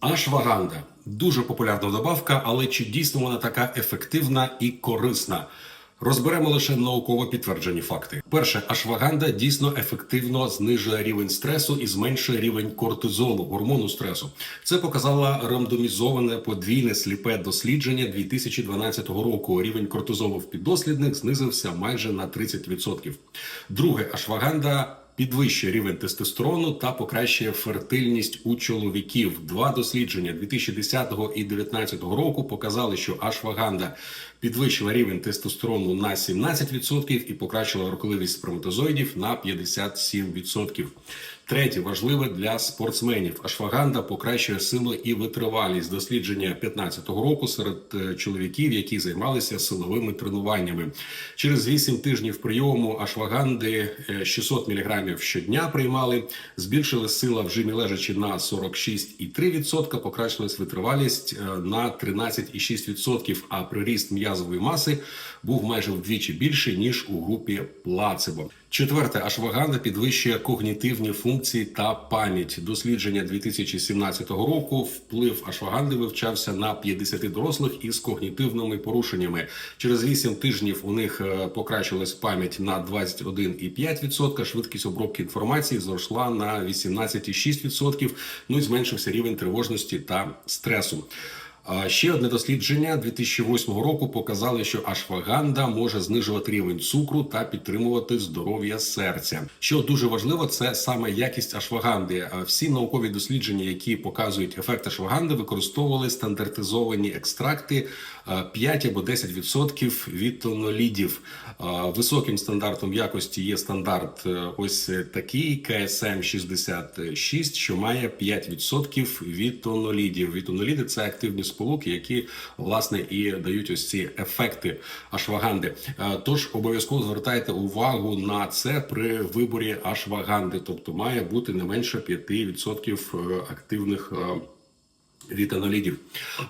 Ашваганда дуже популярна добавка, але чи дійсно вона така ефективна і корисна? Розберемо лише науково підтверджені факти. Перше, ашваганда дійсно ефективно знижує рівень стресу і зменшує рівень кортизолу, гормону стресу. Це показало рандомізоване подвійне сліпе дослідження 2012 року. Рівень кортизолу в піддослідних знизився майже на 30%. Друге, ашваганда підвищує рівень тестостерону та покращує фертильність у чоловіків. Два дослідження 2010 і 2019 року показали, що ашваганда підвищила рівень тестостерону на 17% і покращила рухливість сперматозоїдів на 57%. Третє важливе для спортсменів. Ашваганда покращує силу і витривалість. Дослідження 2015 року серед е, чоловіків, які займалися силовими тренуваннями. Через 8 тижнів прийому ашваганди е, 600 мг щодня приймали, збільшили сила в жимі лежачі на 46,3%, покращилась витривалість е, на 13,6%, а приріст м'язової маси був майже вдвічі більший ніж у групі плацебо. Четверте, ашваганда підвищує когнітивні функції та пам'ять. Дослідження 2017 року вплив ашваганди вивчався на 50 дорослих із когнітивними порушеннями. Через 8 тижнів у них е, покращилась пам'ять на 21,5%, швидкість обробки інформації зросла на 18,6%, ну і зменшився рівень тривожності та стресу. Ще одне дослідження 2008 року показали, що ашваганда може знижувати рівень цукру та підтримувати здоров'я серця. Що дуже важливо, це саме якість ашваганди. Всі наукові дослідження, які показують ефект ашваганди, використовували стандартизовані екстракти а, 5 або 10% від тонолідів. Високим стандартом якості є стандарт е, ось такий КСМ 66, що має 5% від тонолідів. Вітоноліди це активні сполуки, які власне і дають ось ці ефекти ашваганди. Е, Тож обов'язково звертайте увагу на це при виборі ашваганди, тобто має бути не менше 5% активних. Е, Вітанолідів.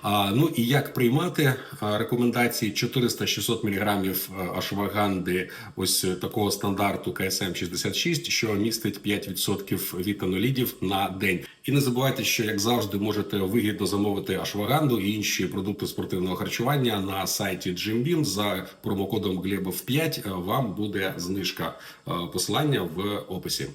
А, ну і як приймати рекомендації 400-600 мг ашваганди ось е, такого стандарту КСМ 66, що містить 5% вітанолідів на день. І не забувайте, що як завжди можете вигідно замовити ашваганду і інші продукти спортивного харчування на сайті Jimbeam за промокодом Глебов 5 Вам буде знижка. Е, Посилання в описі.